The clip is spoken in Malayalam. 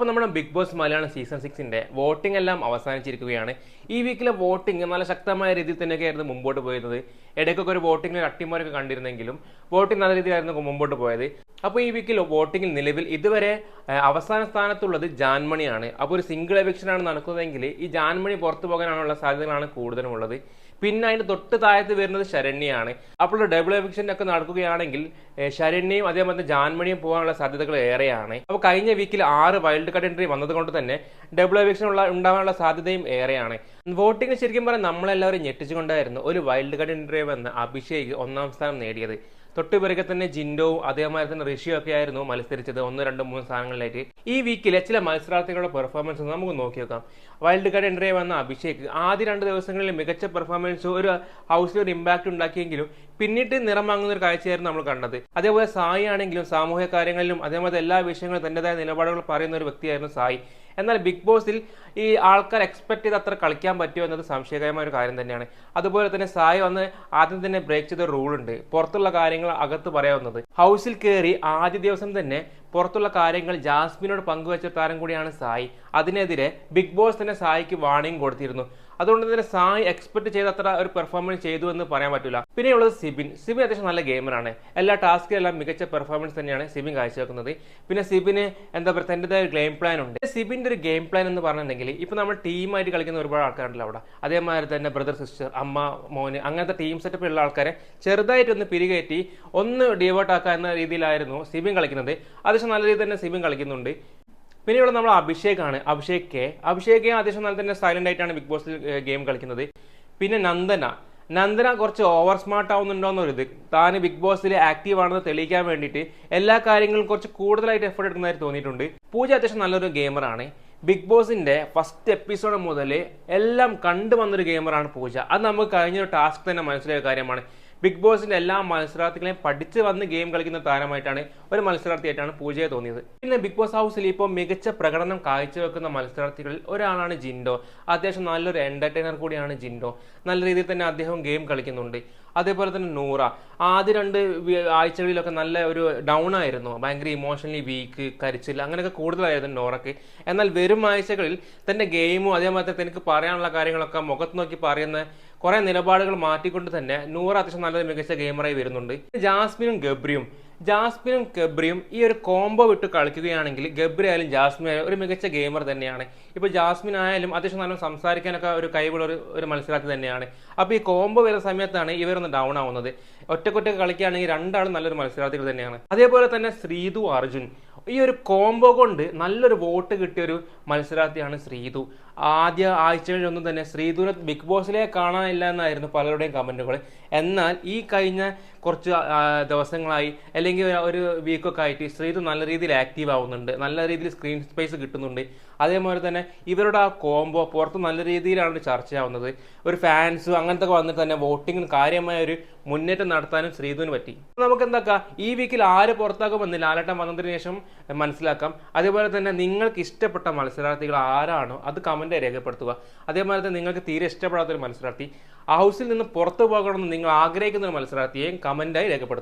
അപ്പോൾ നമ്മുടെ ബിഗ് ബോസ് മലയാളം സീസൺ സിക്സിന്റെ വോട്ടിംഗ് എല്ലാം അവസാനിച്ചിരിക്കുകയാണ്. ഈ വീക്കിലെ വോട്ടിംഗ് നല്ല ശക്തമായ രീതിയിൽ തന്നെയൊക്കെയായിരുന്നു മുമ്പോട്ട് പോയിരുന്നത്. ഇടയ്ക്കൊക്കെ ഒരു വോട്ടിംഗിൽ അട്ടിമറിയൊക്കെ കണ്ടിരുന്നെങ്കിലും വോട്ടിംഗ് നല്ല രീതിയിലായിരുന്നു മുമ്പോട്ട് പോയത്. അപ്പോൾ ഈ വീക്കിൽ വോട്ടിംഗിൽ നിലവിൽ ഇതുവരെ അവസാന സ്ഥാനത്തുള്ളത് ജാൻമണിയാണ്. അപ്പോൾ ഒരു സിംഗിൾ എവിക്ഷനാണ് നടക്കുന്നതെങ്കിൽ ഈ ജാൻമണി പുറത്തു പോകാനുള്ള സാധ്യതകളാണ് കൂടുതലും ഉള്ളത് പിന്നെ അതിന് തൊട്ട് താഴത്ത് വരുന്നത് ശരണ്യാണ് അപ്പോൾ ഡബിൾ എവിക്ഷൻ ഒക്കെ നടക്കുകയാണെങ്കിൽ ശരണ്യയും അതേപോലെ ജാൻമണിയും പോകാനുള്ള സാധ്യതകൾ ഏറെയാണ്. അപ്പോൾ കഴിഞ്ഞ വീക്കിൽ ആറ് വൈൽഡ് കാർഡ് എൻട്രി വന്നതുകൊണ്ട് തന്നെ ഡബിൾ എവിക്ഷൻ ഉള്ള ഉണ്ടാവാനുള്ള സാധ്യതയും ഏറെയാണ്. വോട്ടിംഗ് ശരിക്കും പറഞ്ഞാൽ നമ്മളെല്ലാവരും ഞെട്ടിച്ചുകൊണ്ടായിരുന്നു ഒരു വൈൽഡ് കാർഡ് എൻട്രി വന്ന് അഭിഷേക് ഒന്നാം സ്ഥാനം നേടിയത്. തൊട്ട് പിറകെ തന്നെ ജിൻഡോവും അതേമാതിരി തന്നെ ഋഷിയും ഒക്കെ ആയിരുന്നു മത്സരിച്ചത്. ഒന്ന് രണ്ട് മൂന്ന് സ്ഥാനങ്ങളിലായിട്ട് ഈ വീക്കിലെ ചില മത്സരാർത്ഥികളുടെ പെർഫോമൻസ് നമുക്ക് നോക്കി നോക്കാം വൈൽഡ് കാർഡ് എൻട്രി വന്ന അഭിഷേക് ആദ്യ രണ്ട് ദിവസങ്ങളിൽ മികച്ച പെർഫോമൻസ് ഒരു ഹൗസിൽ ഒരു ഇമ്പാക്ട് ഉണ്ടാക്കിയെങ്കിലും പിന്നീട് നിറം വാങ്ങുന്ന ഒരു കാഴ്ചയായിരുന്നു നമ്മൾ കണ്ടത്. അതേപോലെ സായി ആണെങ്കിലും സാമൂഹിക കാര്യങ്ങളിലും അതേപോലെ എല്ലാ വിഷയങ്ങളും തന്റെതായ നിലപാടുകൾ പറയുന്ന ഒരു വ്യക്തിയായിരുന്നു സായി. എന്നാൽ ബിഗ് ബോസിൽ ഈ ആൾക്കാർ എക്സ്പെക്ട് ചെയ്ത് അത്ര കളിക്കാൻ പറ്റുമോ എന്നത് സംശയകരമായ ഒരു കാര്യം തന്നെയാണ്. അതുപോലെ തന്നെ സായി വന്ന് ആദ്യം തന്നെ ബ്രേക്ക് ചെയ്ത റൂൾ ഉണ്ട്. പുറത്തുള്ള കാര്യങ്ങൾ അകത്ത് പറയാവുന്നത്. ഹൗസിൽ കയറി ആദ്യ ദിവസം തന്നെ പുറത്തുള്ള കാര്യങ്ങൾ ജാസ്മിനോട് പങ്കുവച്ച താരം കൂടിയാണ് സായി. അതിനെതിരെ ബിഗ് ബോസ് തന്നെ സായിക്ക് വാണിംഗ് കൊടുത്തിരുന്നു. അതുകൊണ്ട് തന്നെ സായി എക്സ്പെക്ട് ചെയ്ത അത്ര ഒരു പെർഫോമൻസ് ചെയ്തു എന്ന് പറയാൻ പറ്റില്ല പിന്നെയുള്ളത് സിബിൻ. സിബിൻ അത്യാവശ്യം നല്ല ഗെയിമറാണ് എല്ലാ ടാസ്കിലെല്ലാം മികച്ച പെർഫോമൻസ് തന്നെയാണ് സിബിൻ കാഴ്ചവെക്കുന്നത്. പിന്നെ സിബിന് എന്താ പറയുക തന്റെതായ ഒരു ഗെയിം പ്ലാൻ ഉണ്ട്. സിബിന്റെ ഒരു ഗെയിം പ്ലാൻ എന്ന് പറഞ്ഞിട്ടുണ്ടെങ്കിൽ ഇപ്പോൾ നമ്മൾ ടീമായിട്ട് കളിക്കുന്ന ഒരുപാട് ആൾക്കാരുണ്ടല്ലോ അവിടെ. അതേമാതിരി തന്നെ ബ്രദർ സിസ്റ്റർ അമ്മ മോന് അങ്ങനത്തെ ടീം സെറ്റപ്പ് ഉള്ള ആൾക്കാരെ ചെറുതായിട്ടൊന്ന് പിരികയറ്റി ഒന്ന് ഡിവേർട്ട് ആക്കുക എന്ന രീതിയിലായിരുന്നു സിബിൻ കളിക്കുന്നത്. അത്യാവശ്യം നല്ല രീതിയിൽ തന്നെ സിബിൻ കളിക്കുന്നുണ്ട്. പിന്നെ ഇവിടെ നമ്മൾ അഭിഷേകാണ്. അഭിഷേക്. കെ അഭിഷേക് കെ അത്യാവശ്യം നല്ല തന്നെ സൈലന്റ് ആയിട്ടാണ് ബിഗ് ബോസിൽ ഗെയിം കളിക്കുന്നത്. പിന്നെ നന്ദന. നന്ദന കുറച്ച് ഓവർ സ്മാർട്ട് ആവുന്നുണ്ടോന്നൊരു ഇത്. താൻ ബിഗ് ബോസിൽ ആക്റ്റീവ് ആണെന്ന് തെളിയിക്കാൻ വേണ്ടിയിട്ട് എല്ലാ കാര്യങ്ങളും കുറച്ച് കൂടുതലായിട്ട് എഫേർട്ട് എടുക്കുന്നതായി തോന്നിയിട്ടുണ്ട്. പൂജ അത്യാവശ്യം നല്ലൊരു ഗെയിമറാണ് ബിഗ് ബോസിന്റെ ഫസ്റ്റ് എപ്പിസോഡ് മുതൽ എല്ലാം കണ്ടു വന്നൊരു ഗെയിമറാണ് പൂജ. അത് നമുക്ക് കഴിഞ്ഞൊരു ടാസ്ക് തന്നെ മനസ്സിലായ കാര്യമാണ്. ബിഗ് ബോസിന്റെ എല്ലാ മത്സരാർത്ഥികളെയും പഠിച്ച് വന്ന് ഗെയിം കളിക്കുന്ന താരമായിട്ടാണ് ഒരു മത്സരാർത്ഥിയായിട്ടാണ് പൂജയെ തോന്നിയത്. പിന്നെ ബിഗ് ബോസ് ഹൗസിൽ ഇപ്പോൾ മികച്ച പ്രകടനം കാഴ്ചവെക്കുന്ന മത്സരാർത്ഥികളിൽ ഒരാളാണ് ജിൻഡോ. അത്യാവശ്യം നല്ലൊരു എന്റർടൈനർ കൂടിയാണ് ജിൻഡോ. നല്ല രീതിയിൽ തന്നെ അദ്ദേഹം ഗെയിം കളിക്കുന്നുണ്ട്. അതേപോലെ തന്നെ നൂറ. ആദ്യ രണ്ട് ആഴ്ചകളിലൊക്കെ നല്ല ഒരു ഡൗൺ ആയിരുന്നു. ഭയങ്കര ഇമോഷണലി വീക്ക് കരിച്ചില്ല അങ്ങനെയൊക്കെ കൂടുതലായിരുന്നു നോറയ്ക്ക് എന്നാൽ വരും ആഴ്ചകളിൽ തന്നെ ഗെയിമും അതേമാതിരി തനിക്ക് പറയാനുള്ള കാര്യങ്ങളൊക്കെ മുഖത്ത് നോക്കി പറയുന്ന കുറേ നിലപാടുകൾ മാറ്റിക്കൊണ്ട് തന്നെ നൂറ് അത്യാവശ്യം നല്ലൊരു മികച്ച ഗെയിമറായി വരുന്നുണ്ട്. ജാസ്മിനും ഗബ്രിയും ജാസ്മിനും ഗബ്രിയും ഈ ഒരു കോംബോ വിട്ട് കളിക്കുകയാണെങ്കിൽ ഗബ്രി ആയാലും ജാസ്മിൻ ആയാലും ഒരു മികച്ച ഗെയിമർ തന്നെയാണ്. ഇപ്പൊ ജാസ്മിൻ ആയാലും അത്യാവശ്യം നല്ല സംസാരിക്കാനൊക്കെ ഒരു കഴിവുള്ള ഒരു ഒരു മത്സരാർത്ഥി തന്നെയാണ്. അപ്പോൾ ഈ കോംബോ വരുന്ന സമയത്താണ് ഇവരൊന്ന് ഡൗൺ ആവുന്നത്. ഒറ്റക്കൊറ്റ കളിക്കുകയാണെങ്കിൽ രണ്ടാളും നല്ലൊരു മത്സരാർത്ഥികൾ തന്നെയാണ്. അതേപോലെ തന്നെ ശ്രീതു അർജുൻ. ഈ ഒരു കോംബോ കൊണ്ട് നല്ലൊരു വോട്ട് കിട്ടിയ ഒരു മത്സരാർത്ഥിയാണ് ശ്രീതു. ആദ്യ ആഴ്ചകളിലൊന്നും തന്നെ ശ്രീതുവിനെ ബിഗ് ബോസിലെ കാണാനില്ല എന്നായിരുന്നു പലരുടെയും കമന്റുകൾ എന്നാൽ ഈ കഴിഞ്ഞ കുറച്ച് ദിവസങ്ങളായി അല്ലെങ്കിൽ ഒരു വീക്കൊക്കെ ആയിട്ട് ശ്രീതു നല്ല രീതിയിൽ ആക്റ്റീവ് ആവുന്നുണ്ട്. നല്ല രീതിയിൽ സ്ക്രീൻ സ്പേസ് കിട്ടുന്നുണ്ട്. അതേപോലെ തന്നെ ഇവരുടെ ആ കോംബോ പുറത്ത് നല്ല രീതിയിലാണ് ചർച്ചയാവുന്നത്. ഒരു ഫാൻസ് അങ്ങനത്തെ വന്നിട്ട് തന്നെ വോട്ടിങ്ങിന് കാര്യമായ ഒരു മുന്നേറ്റം നടത്താനും ശ്രീധുവിന് പറ്റി. നമുക്ക് എന്താക്കാം ഈ വീക്കിൽ ആര് പുറത്താക്കുമെന്ന് ലാലട്ടം വന്നതിന് ശേഷം മനസ്സിലാക്കാം. അതേപോലെ തന്നെ നിങ്ങൾക്ക് ഇഷ്ടപ്പെട്ട മത്സരാർത്ഥികൾ ആരാണോ അത് കമന്റ് രേഖപ്പെടുത്തുക. അതേപോലെ തന്നെ നിങ്ങൾക്ക് തീരെ ഇഷ്ടപ്പെടാത്തൊരു മത്സരാർത്ഥി ഹൗസിൽ നിന്ന് പുറത്തു പോകണമെന്ന് നിങ്ങൾ ആഗ്രഹിക്കുന്ന ഒരു മത്സരാർത്ഥിയെയും കമന്റായി രേഖപ്പെടുത്തുക.